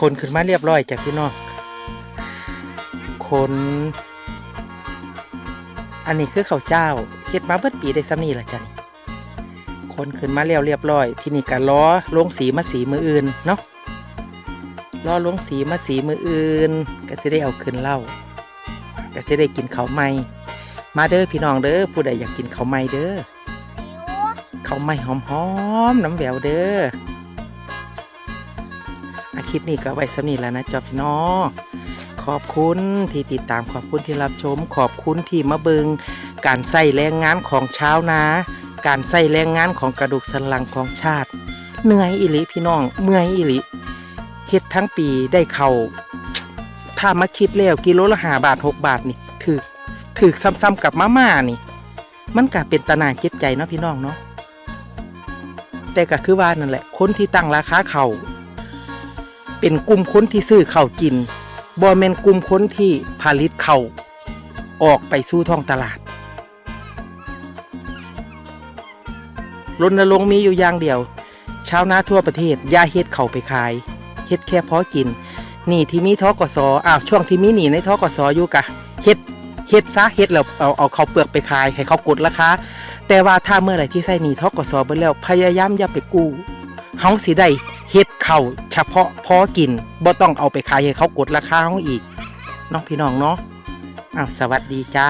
คนขึ้นมาเรียบร้อยจากพี่น้องคนอันนี้คือข้าวเจ้าเฮ็ดมาเบิดปีได้ซ้ำนี่ละจ้ะนี่คนขึ้นมาเรียวเรียบร้อย ที่นี่ก็ล้อลงสีมาสีมืออื่นเนาะล้อลงสีมาสีมืออื่น ก็สิได้เอาขึ้นเล้าก็สิได้กินข้าวใหม่มาเด้อพี่น้องเด้อผู้ใดอยากกินข้าวใหม่เด้อข้าวใหม่หอมๆน้ำแววเด้อ อาคลิปนี้ก็ไว้สำนีแล้วนะจอบพี่น้องขอบคุณที่ติดตามขอบคุณที่รับชม ขอบคุณที่มาเบิงการใส่แรงงานของเช้านาการใส่แรงงานของกระดูกสันหลังของชาติ เหนื่อยอิลิพี่น้องเมื่อยอิลิเฮ็ดทั้งปีได้เขาถ้ามาคิดแล้วกิโลละหาบาทหกบาทนี่ถือถือซ้ำๆกับมาม่านี่ มันก็เป็นตนาเจ็บใจเนาะพี่น้องเนาะแต่ก็คือว่านั่นแหละ คนที่ตั้งราคาเข่า เป็นกลุ่มคนที่ซื้อเขาวกินบอแมนกลุ่มคนที่ผลิตเขาวออกไปสู่ท้องตลาดรณรงค์มีอยู่อย่างเดียว ชาวนาทั่วประเทศอย่าเฮ็ดเขาไปขายเฮ็ดแค่พอกินหนี่ที่มีทกสอ้าวช่วงที่มีหนีในทกสอยู่กะเฮ็ดเฮ็ดซะเฮ็ดแล้วเอาเอาเขาเปลือกไปขาย ให้เขากดราคาแต่ว่าถ้าเมื่อไหร่ที่ใส่หนี่ทกสไปแล้วพยายามอย่าไปกู้เฮาสิได้ เฮ็ดเข้าเฉพาะพอกินบ่ต้องเอาไปขายให้เขากดราคาเขาอีกน้องพี่น้องเนาะอ้าวสวัสดีจ้า